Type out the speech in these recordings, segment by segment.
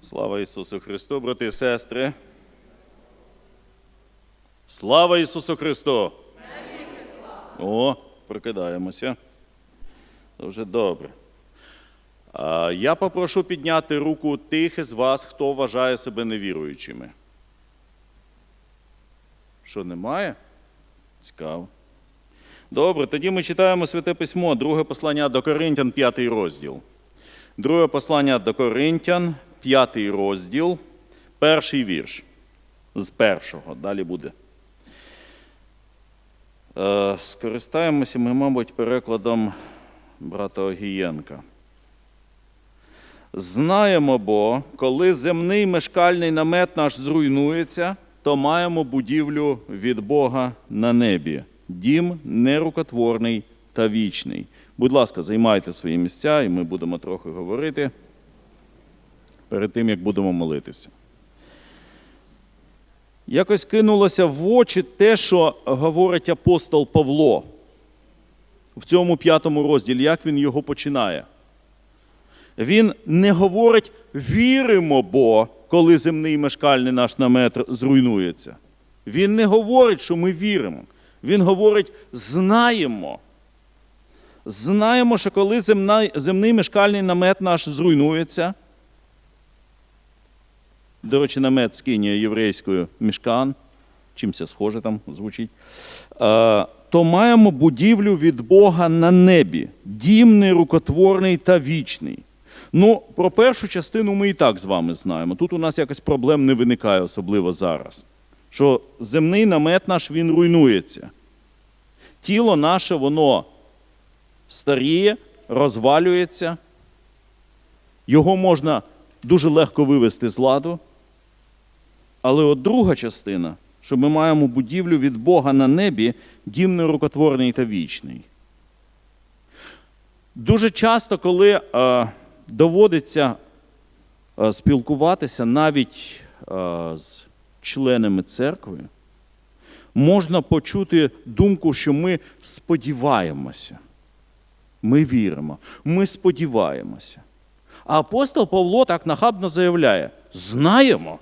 Слава Ісусу Христу, брати і сестри. Слава Ісусу Христу! О, прокидаємося. Дуже добре. Я попрошу підняти руку тих із вас, хто вважає себе невіруючими. Що немає? Цікаво. Добре, тоді ми читаємо Святе Письмо, друге послання до Коринтян, п'ятий розділ. Друге послання до Коринтян, п'ятий розділ, перший вірш. З першого, далі буде. Е, Скористаємося ми, мабуть, перекладом брата Огієнка. Знаємо, бо коли земний мешкальний намет наш зруйнується, то маємо будівлю від Бога на небі. Дім нерукотворний та вічний. Будь ласка, займайте свої місця, і ми будемо трохи говорити перед тим, як будемо молитися. Якось кинулося в очі те, що говорить апостол Павло в цьому п'ятому розділі, як він його починає. Він не говорить віримо, бо коли земний мешкальний наш намет зруйнується. Він не говорить, що ми віримо. Він говорить знаємо. Знаємо, що коли земна, земний мешкальний намет наш зруйнується, до речі, намет скиня єврейською мішкан, чимся схоже там звучить, е, то маємо будівлю від Бога на небі, дім нерукотворний та вічний. Ну, про першу частину ми і так з вами знаємо. Тут у нас якось проблем не виникає, особливо зараз. Що земний намет наш він руйнується. Тіло наше, воно старіє, розвалюється, його можна дуже легко вивести з ладу. Але от друга частина, що ми маємо будівлю від Бога на небі, дім нерукотворний та вічний. Дуже часто, коли е, доводиться е, спілкуватися навіть е, з членами церкви, можна почути думку, що ми сподіваємося. Ми віримо, ми сподіваємося. А апостол Павло так нахабно заявляє: знаємо.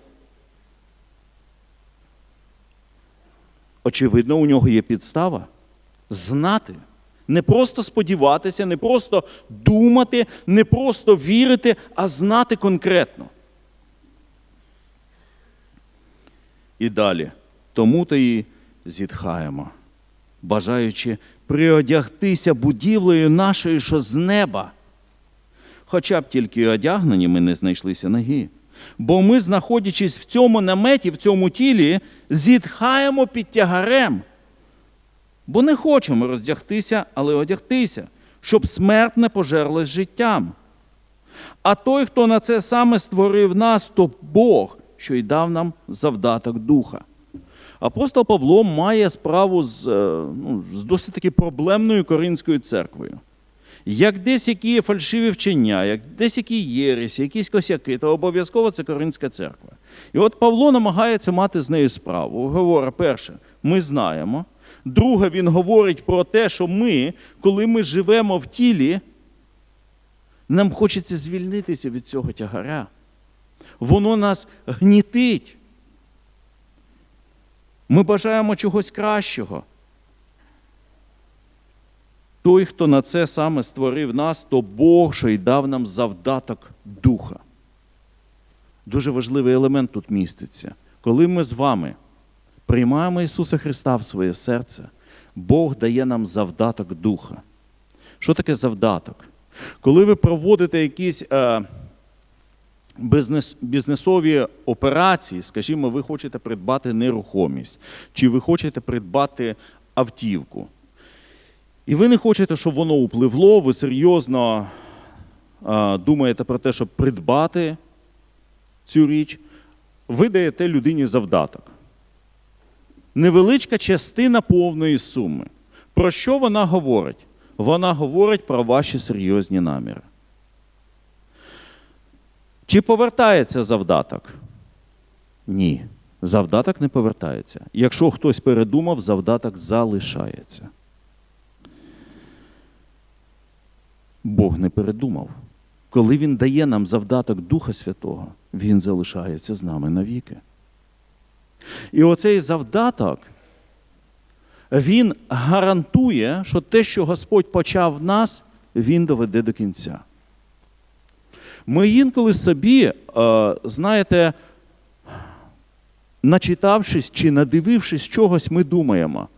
Очевидно, у нього є підстава знати. Не просто сподіватися, не просто думати, не просто вірити, а знати конкретно. І далі. Тому то і зітхаємо, бажаючи приодягтися будівлею нашою, що з неба. Хоча б тільки одягнені ми не знайшлися ноги. Бо ми, знаходячись в цьому наметі, в цьому тілі, зітхаємо під тягарем. Бо не хочемо роздягтися, але одягтися, щоб смерть не пожерлась життям. А той, хто на це саме створив нас, то Бог, що й дав нам завдаток духа. Апостол Павло має справу з, е, ну, з досить таки проблемною Коринською церквою. Як десь які фальшиві вчення, як десь які єресі, якісь косяки, то обов'язково це Коринська церква. І от Павло намагається мати з нею справу. Говорить, перше, ми знаємо. Друге, він говорить про те, що ми, коли ми живемо в тілі, нам хочеться звільнитися від цього тягаря. Воно нас гнітить. Ми бажаємо чогось кращого. Той, хто на це саме створив нас, то Бог, що й дав нам завдаток духа. Дуже важливий елемент тут міститься. Коли ми з вами приймаємо Ісуса Христа в своє серце, Бог дає нам завдаток духа. Що таке завдаток? Коли ви проводите якісь е, бізнес, бізнесові операції, скажімо, ви хочете придбати нерухомість, чи ви хочете придбати автівку. І ви не хочете, щоб воно upливло, ви серйозно а, думаєте про те, щоб придбати цю річ, ви даєте людині завдаток. Невеличка частина повної суми. Про що вона говорить? Вона говорить про ваші серйозні наміри. Чи повертається завдаток? Ні. Завдаток не повертається. Якщо хтось передумав, завдаток залишається. Бог не передумав. коли Він дає нам завдаток Духа Святого, Він залишається з нами навіки. І оцей завдаток, він гарантує, що те, що Господь почав в нас, Він доведе до кінця. Ми інколи собі, е, знаєте, начитавшись чи надивившись чогось, ми думаємо,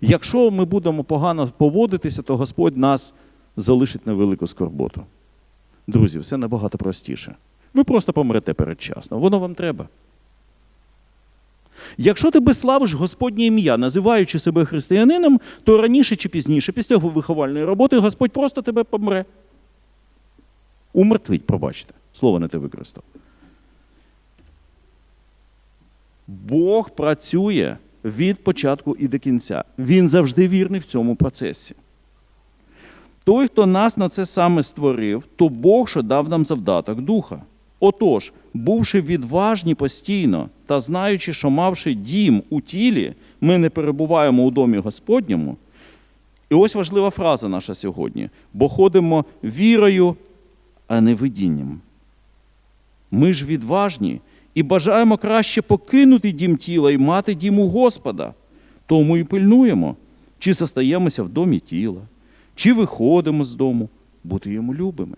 якщо ми будемо погано поводитися, то Господь нас залишить на велику скорботу. Друзі, все набагато простіше. Ви просто помрете передчасно. Воно вам треба. Якщо ти безславиш Господнє ім'я, називаючи себе християнином, то раніше чи пізніше, після виховальної роботи, Господь просто тебе помре. Умертвить, пробачте. Слово не те використав. Бог працює від початку і до кінця. Він завжди вірний в цьому процесі. Той, хто нас на це саме створив, то Бог, що дав нам завдаток духа. Отож, бувши відважні постійно та знаючи, що мавши дім у тілі, ми не перебуваємо у домі Господньому. І ось важлива фраза наша сьогодні: бо ходимо вірою, а не видінням. Ми ж відважні і бажаємо краще покинути дім тіла і мати дім у Господа. Тому і пильнуємо, чи зостаємося в домі тіла, чи виходимо з дому, бути йому любими.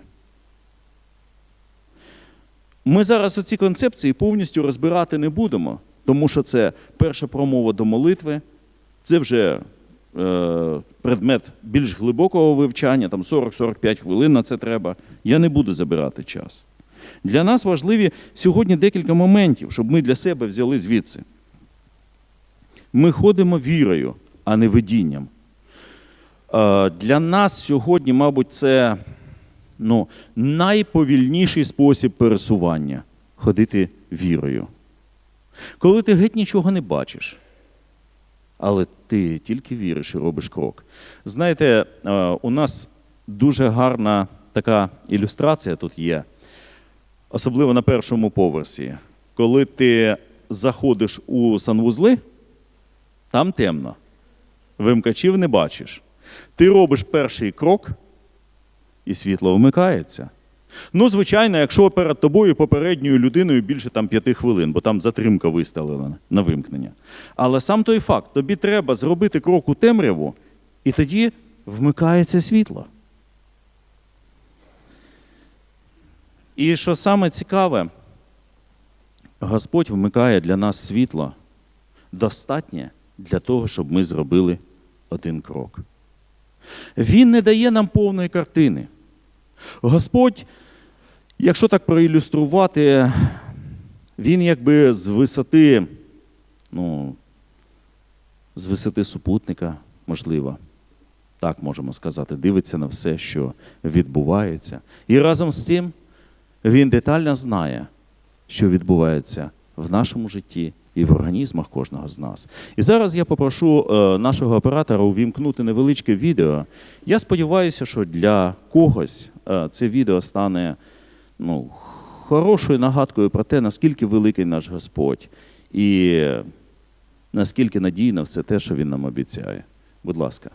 Ми зараз оці концепції повністю розбирати не будемо, тому що це перша промова до молитви, це вже е, предмет більш глибокого вивчання, там 40-45 хвилин на це треба. Я не буду забирати час. Для нас важливі сьогодні декілька моментів, щоб ми для себе взяли звідси. Ми ходимо вірою, а не видінням. Е, Для нас сьогодні, мабуть, це ну, найповільніший спосіб пересування ходити вірою. Коли ти геть нічого не бачиш, але ти тільки віриш і робиш крок. Знаєте, е, у нас дуже гарна така ілюстрація тут є, особливо на першому поверсі. Коли ти заходиш у санвузли, там темно. Вимкачів не бачиш. Ти робиш перший крок, і світло вмикається. Ну, звичайно, якщо перед тобою попередньою людиною більше там п'яти хвилин, бо там затримка виставлена на вимкнення. Але сам той факт, тобі треба зробити крок у темряву, і тоді вмикається світло. І що саме цікаве, Господь вмикає для нас світло достатнє для того, щоб ми зробили один крок. Він не дає нам повної картини. Господь, якщо так проілюструвати, він якби з висоти, ну, з висоти супутника, можливо, так можемо сказати, дивиться на все, що відбувається. І разом з тим він детально знає, що відбувається в нашому житті і в організмах кожного з нас. І зараз я попрошу е, нашого оператора увімкнути невеличке відео. Я сподіваюся, що для когось е, це відео стане ну, хорошою нагадкою про те, наскільки великий наш Господь, і наскільки надійно все те, що Він нам обіцяє. Будь ласка.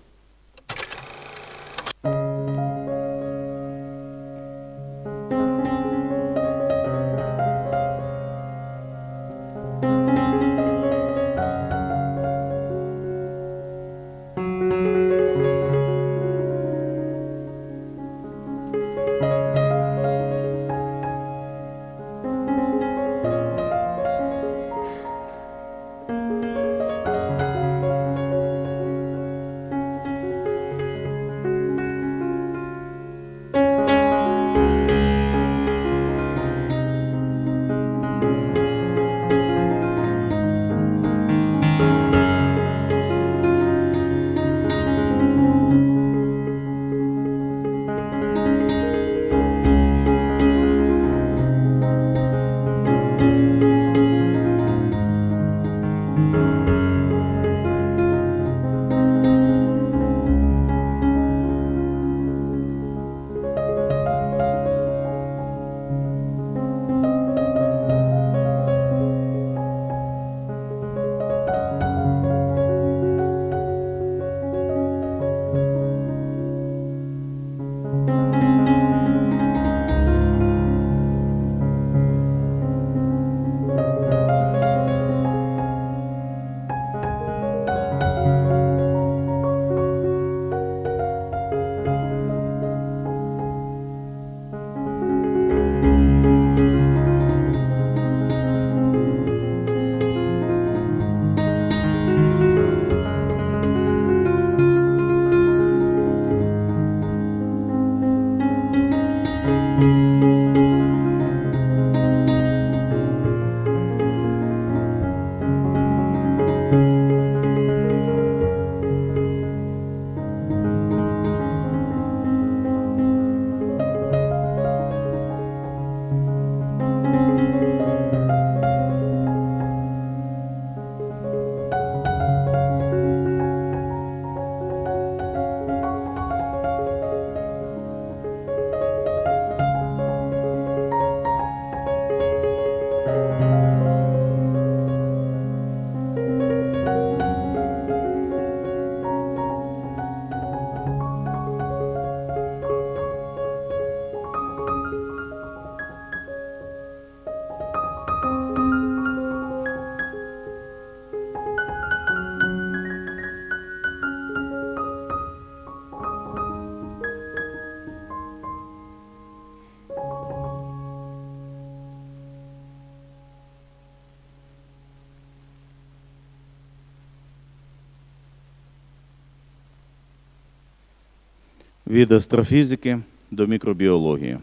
Від астрофізики до мікробіології.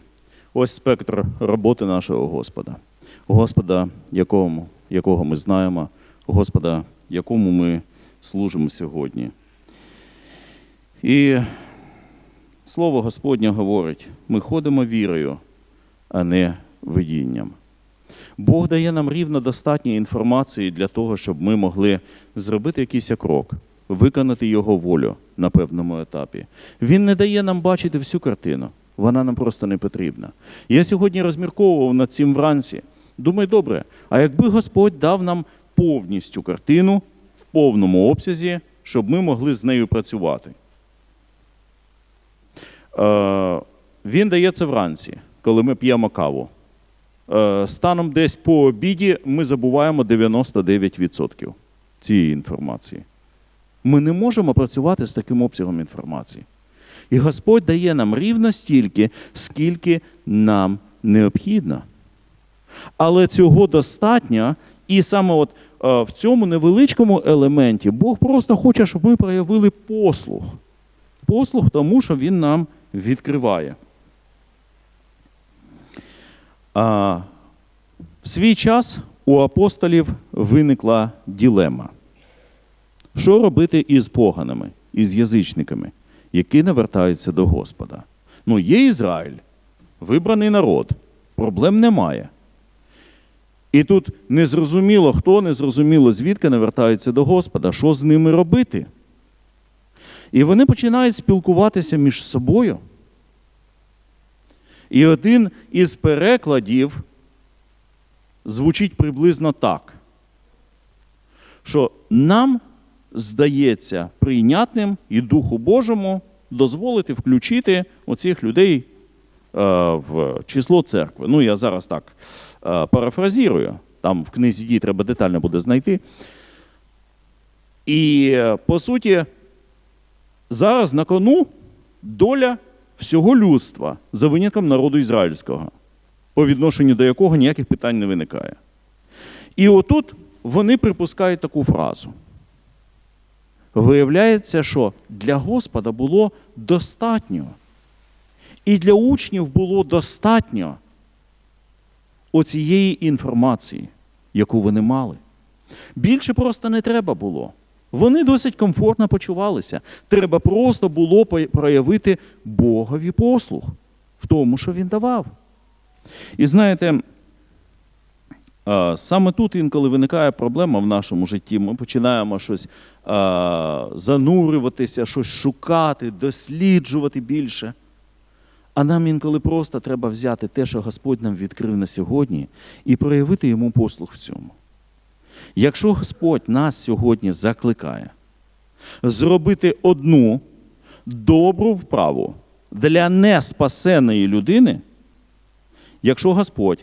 Ось спектр роботи нашого Господа. Господа, якому, якого ми знаємо, Господа, якому ми служимо сьогодні. І слово Господнє говорить: ми ходимо вірою, а не видінням. Бог дає нам рівно достатньо інформації для того, щоб ми могли зробити якийсь крок, виконати його волю на певному етапі. Він не дає нам бачити всю картину. Вона нам просто не потрібна. Я сьогодні розмірковував над цим вранці. Думаю, добре, а якби Господь дав нам повністю картину в повному обсязі, щоб ми могли з нею працювати. Е, Він дає це вранці, коли ми п'ємо каву. Е, Станом десь по обіді ми забуваємо 99% цієї інформації. Ми не можемо працювати з таким обсягом інформації. І Господь дає нам рівно стільки, скільки нам необхідно. Але цього достатньо, і саме от е, в цьому невеличкому елементі Бог просто хоче, щоб ми проявили послух. Послух тому, що Він нам відкриває. А, в свій час у апостолів виникла ділема. Що робити із поганими, із язичниками, які не вертаються до Господа? Ну, є Ізраїль, вибраний народ, проблем немає. І тут незрозуміло, хто, незрозуміло, звідки не вертаються до Господа, що з ними робити. І вони починають спілкуватися між собою. І один із перекладів звучить приблизно так, що нам здається прийнятним і Духу Божому дозволити включити оцих людей е, в число церкви. Ну, я зараз так е, парафразірую, там в книзі дій треба детально буде знайти. І е, по суті, зараз на кону доля всього людства за винятком народу ізраїльського, по відношенню до якого ніяких питань не виникає. І отут вони припускають таку фразу. Виявляється, що для Господа було достатньо. І для учнів було достатньо оцієї інформації, яку вони мали. Більше просто не треба було. Вони досить комфортно почувалися. Треба просто було проявити Богові послуг в тому, що він давав. І знаєте, саме тут інколи виникає проблема в нашому житті. Ми починаємо щось занурюватися, щось шукати, досліджувати більше. А нам інколи просто треба взяти те, що Господь нам відкрив на сьогодні, і проявити йому послуг в цьому. Якщо Господь нас сьогодні закликає зробити одну добру вправу для неспасеної людини, якщо Господь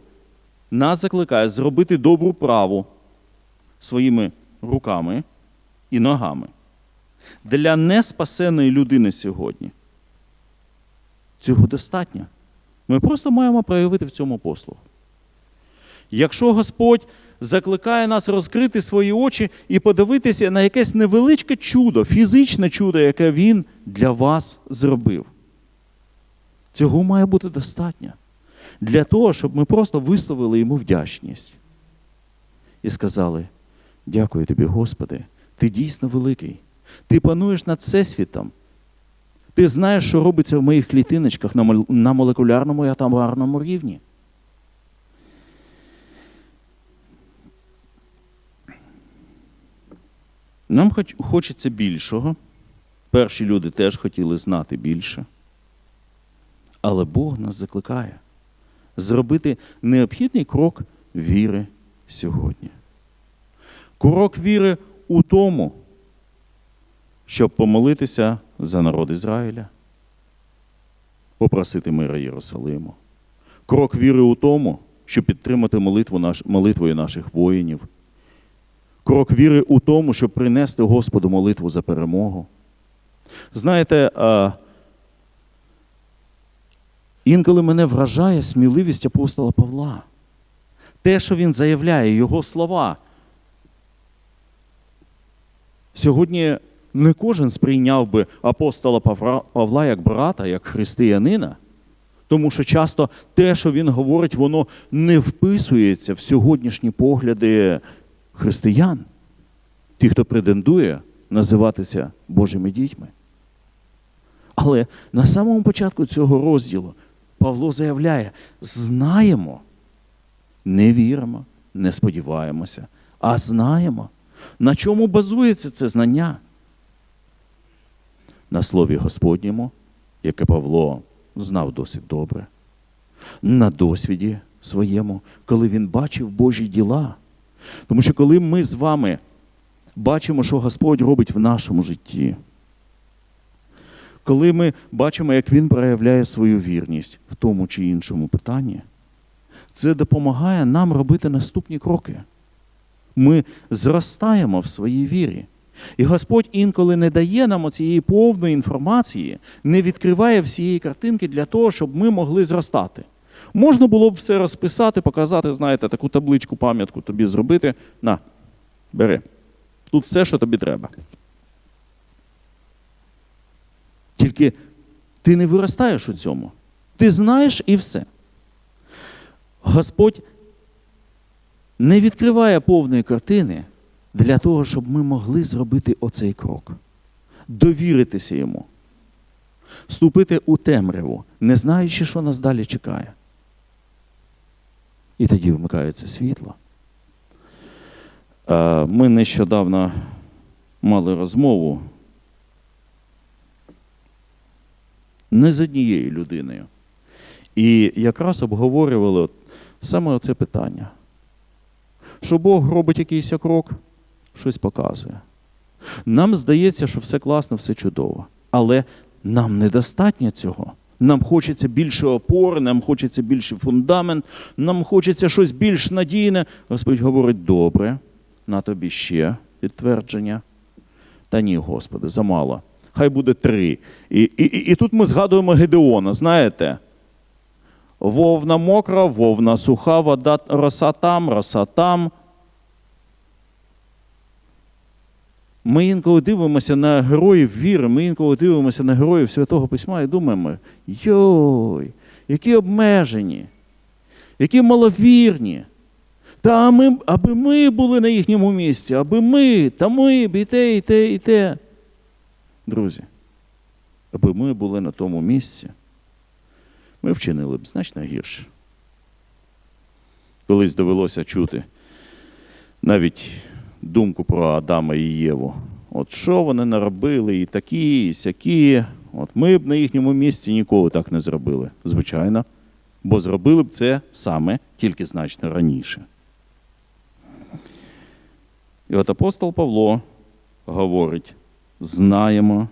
нас закликає зробити добру праву своїми руками і ногами для неспасеної людини сьогодні, цього достатньо. Ми просто маємо проявити в цьому послуг. Якщо Господь закликає нас розкрити свої очі і подивитися на якесь невеличке чудо, фізичне чудо, яке Він для вас зробив. Цього має бути достатньо для того, щоб ми просто висловили йому вдячність і сказали: дякую тобі, Господи, ти дійсно великий. Ти пануєш над всесвітом. Ти знаєш, що робиться в моїх клітиночках на молекулярному і атомарному рівні. Нам хоч, хочеться більшого. Перші люди теж хотіли знати більше. Але Бог нас закликає зробити необхідний крок віри сьогодні. Крок віри у тому, щоб помолитися за народ Ізраїля, попросити мира Єрусалиму. Крок віри у тому, щоб підтримати молитву наш, молитвою наших воїнів. Крок віри у тому, щоб принести Господу молитву за перемогу. Знаєте, інколи мене вражає сміливість апостола Павла. Те, що він заявляє, його слова. Сьогодні не кожен сприйняв би апостола Павла як брата, як християнина, тому що часто те, що він говорить, воно не вписується в сьогоднішні погляди християн, ті, хто претендує називатися Божими дітьми. Але на самому початку цього розділу Павло заявляє: знаємо, не віримо, не сподіваємося, а знаємо. На чому базується це знання? На слові Господньому, яке Павло знав досить добре, на досвіді своєму, коли він бачив Божі діла. Тому що коли ми з вами бачимо, що Господь робить в нашому житті, коли ми бачимо, як Він проявляє свою вірність в тому чи іншому питанні, це допомагає нам робити наступні кроки. Ми зростаємо в своїй вірі. І Господь інколи не дає нам цієї повної інформації, не відкриває всієї картинки для того, щоб ми могли зростати. Можна було б все розписати, показати, знаєте, таку табличку, пам'ятку тобі зробити. На, бери. Тут все, що тобі треба. Тільки ти не виростаєш у цьому. Ти знаєш і все. Господь не відкриває повної картини для того, щоб ми могли зробити оцей крок, довіритися йому, вступити у темряву, не знаючи, що нас далі чекає. І тоді вмикається світло. Е, Ми нещодавно мали розмову не з однією людиною. І якраз обговорювали саме це питання. Що Бог робить якийсь крок, щось показує. Нам здається, що все класно, все чудово. Але нам недостатньо цього. Нам хочеться більше опори, нам хочеться більше фундамент, нам хочеться щось більш надійне. Господь говорить, добре, на тобі ще підтвердження. Та ні, Господи, замало. Хай буде три. І, і, і, тут ми згадуємо Гедеона, знаєте? Вовна мокра, вовна суха, вода, роса там, роса там. Ми інколи дивимося на героїв віри, ми інколи дивимося на героїв Святого Письма і думаємо, йой, які обмежені, які маловірні. Та ми, аби ми були на їхньому місці, аби ми, та ми б і те, і те, і те. Друзі, аби ми були на тому місці, ми вчинили б значно гірше. Колись довелося чути навіть думку про Адама і Єву. От що вони наробили, і такі, і сякі. От ми б на їхньому місці ніколи так не зробили, звичайно, бо зробили б це саме тільки значно раніше. І от апостол Павло говорить: знаємо,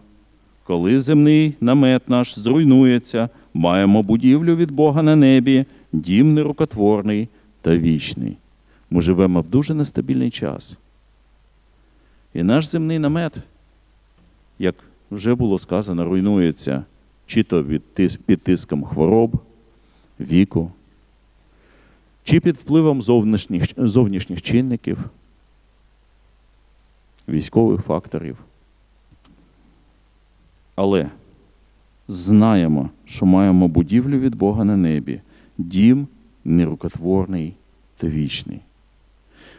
коли земний намет наш зруйнується, маємо будівлю від Бога на небі, дім нерукотворний та вічний. Ми живемо в дуже нестабільний час. І наш земний намет, як вже було сказано, руйнується чи то під тиском хвороб, віку, чи під впливом зовнішніх, зовнішніх чинників, військових факторів. Але знаємо, що маємо будівлю від Бога на небі, дім нерукотворний та вічний.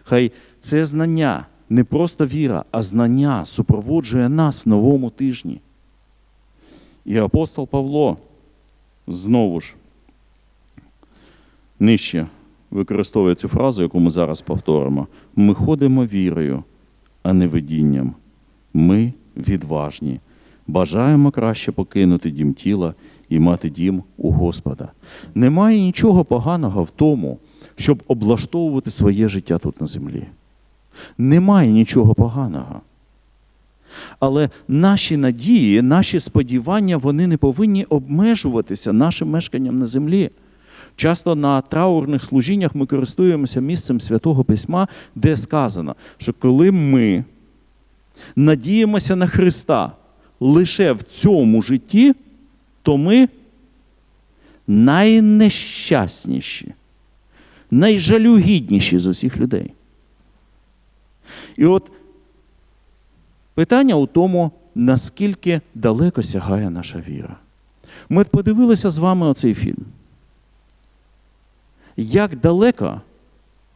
Хай це знання, не просто віра, а знання супроводжує нас в новому тижні. І апостол Павло знову ж нижче використовує цю фразу, яку ми зараз повторимо. Ми ходимо вірою, а не видінням. Ми відважні. Бажаємо краще покинути дім тіла і мати дім у Господа. Немає нічого поганого в тому, щоб облаштовувати своє життя тут на землі. Немає нічого поганого. Але наші надії, наші сподівання, вони не повинні обмежуватися нашим мешканням на землі. Часто на траурних служіннях ми користуємося місцем Святого Письма, де сказано, що коли ми надіємося на Христа лише в цьому житті, то ми найнещасніші, найжалюгідніші з усіх людей. І от Питання у тому, наскільки далеко сягає наша віра. Ми подивилися з вами оцей фільм. Як далеко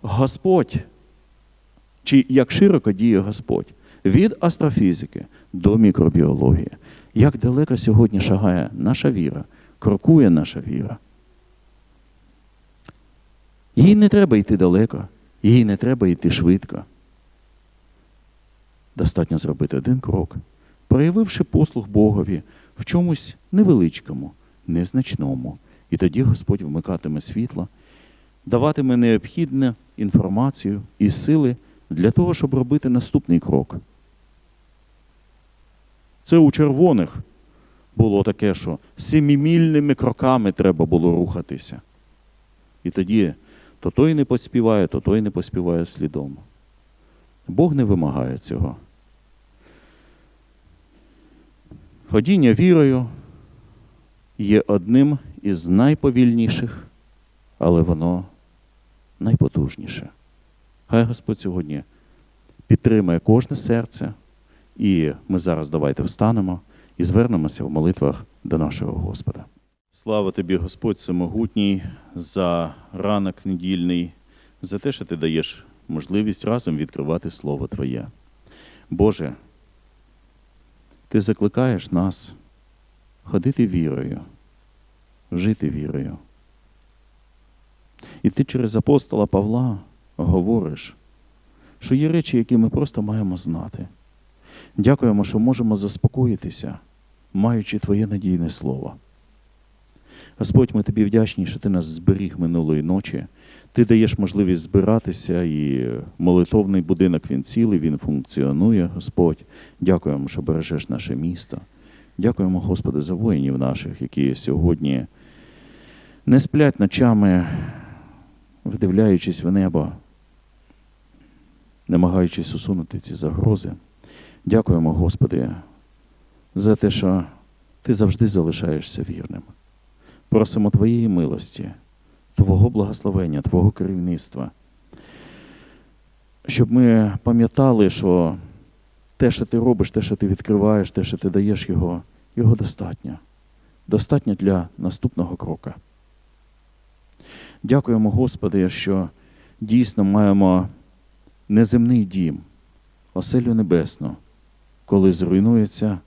Господь, чи як широко діє Господь від астрофізики до мікробіології, як далеко сьогодні шагає наша віра, крокує наша віра. Їй не треба йти далеко, їй не треба йти швидко. Достатньо зробити один крок, проявивши послуг Богові в чомусь невеличкому, незначному. І тоді Господь вмикатиме світло, даватиме необхідну інформацію і сили для того, щоб робити наступний крок. Це у червоних було таке, що семімільними кроками треба було рухатися. І тоді то той не поспіває, то той не поспіває слідом. Бог не вимагає цього. Ходіння вірою є одним із найповільніших, але воно найпотужніше. Хай Господь сьогодні підтримає кожне серце, і ми зараз давайте встанемо і звернемося в молитвах до нашого Господа. Слава тобі, Господь Всемогутній, за ранок недільний, за те, що ти даєш можливість разом відкривати Слово Твоє. Боже, ти закликаєш нас ходити вірою, жити вірою. І ти через апостола Павла говориш, що є речі, які ми просто маємо знати. Дякуємо, що можемо заспокоїтися, маючи Твоє надійне слово. Господь, ми тобі вдячні, що ти нас зберіг минулої ночі. Ти даєш можливість збиратися, і молитовний будинок він цілий, він функціонує, Господь. Дякуємо, що бережеш наше місто. Дякуємо, Господи, за воїнів наших, які сьогодні не сплять ночами, вдивляючись в небо, намагаючись усунути ці загрози. Дякуємо, Господи, за те, що Ти завжди залишаєшся вірним. Просимо Твоєї милості, Твого благословення, Твого керівництва, щоб ми пам'ятали, що те, що ти робиш, те, що ти відкриваєш, те, що ти даєш його, його достатньо. Достатньо для наступного крока. Дякуємо, Господи, що дійсно маємо неземний дім, оселю небесну, коли зруйнується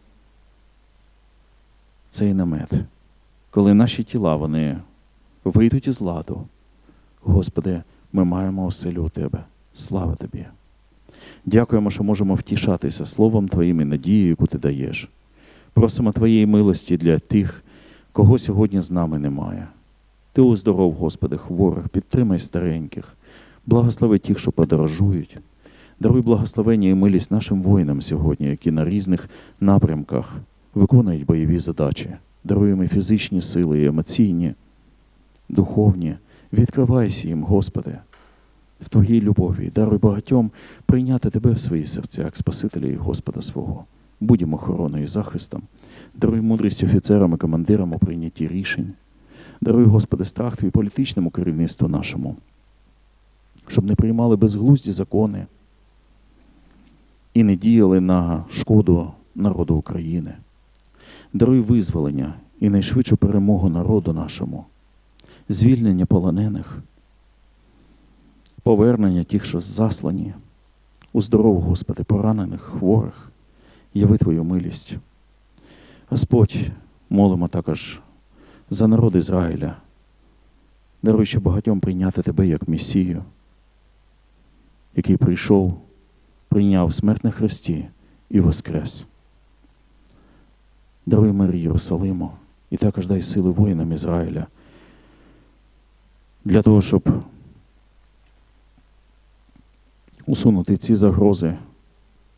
цей намет коли наші тіла вони вийдуть із ладу, Господи, ми маємо оселю у Тебе. Слава Тобі. Дякуємо, що можемо втішатися Словом Твоїм і надією, яку Ти даєш. Просимо Твоєї милості для тих, кого сьогодні з нами немає. Ти оздоров, Господи, хворих, підтримай стареньких, благослови тих, що подорожують. Даруй благословення і милість нашим воїнам сьогодні, які на різних напрямках виконують бойові задачі даруємо фізичні сили, і емоційні, духовні. Відкривайся їм, Господи, в Твоїй любові. Даруй багатьом прийняти Тебе в свої серця, як Спасителя і Господа свого. Будемо охороною і захистом. Даруй мудрість офіцерам і командирам у прийнятті рішень. Даруй, Господи, страх Твій політичному керівництву нашому, щоб не приймали безглузді закони і не діяли на шкоду народу України. Даруй визволення і найшвидшу перемогу народу нашому, звільнення полонених, повернення тих, що заслані, уздоров, Господи, поранених, хворих, яви Твою милість. Господь, молимо також за народ Ізраїля, даруючи багатьом прийняти Тебе як Месію, який прийшов, прийняв смерть на Христі і воскрес. Даруй мир Єрусалиму і також дай сили воїнам Ізраїля для того, щоб усунути ці загрози,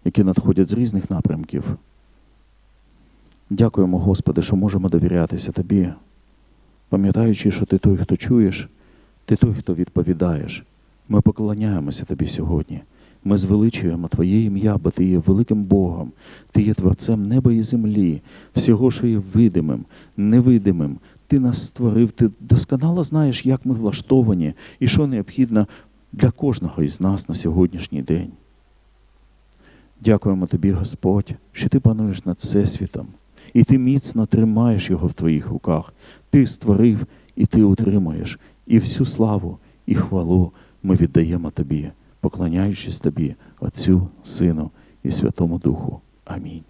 які надходять з різних напрямків. Дякуємо, Господи, що можемо довірятися Тобі, пам'ятаючи, що Ти той, хто чуєш, ти той, хто відповідаєш. Ми поклоняємося Тобі сьогодні. Ми звеличуємо Твоє ім'я, бо Ти є великим Богом, Ти є Творцем неба і землі, всього, що є видимим, невидимим. Ти нас створив, ти досконало знаєш, як ми влаштовані і що необхідно для кожного із нас на сьогоднішній день. Дякуємо тобі, Господь, що ти пануєш над Всесвітом, і ти міцно тримаєш його в твоїх руках. Ти створив і ти утримуєш, і всю славу і хвалу ми віддаємо тобі, поклоняючись тобі, Отцю, Сину і Святому Духу. Амінь.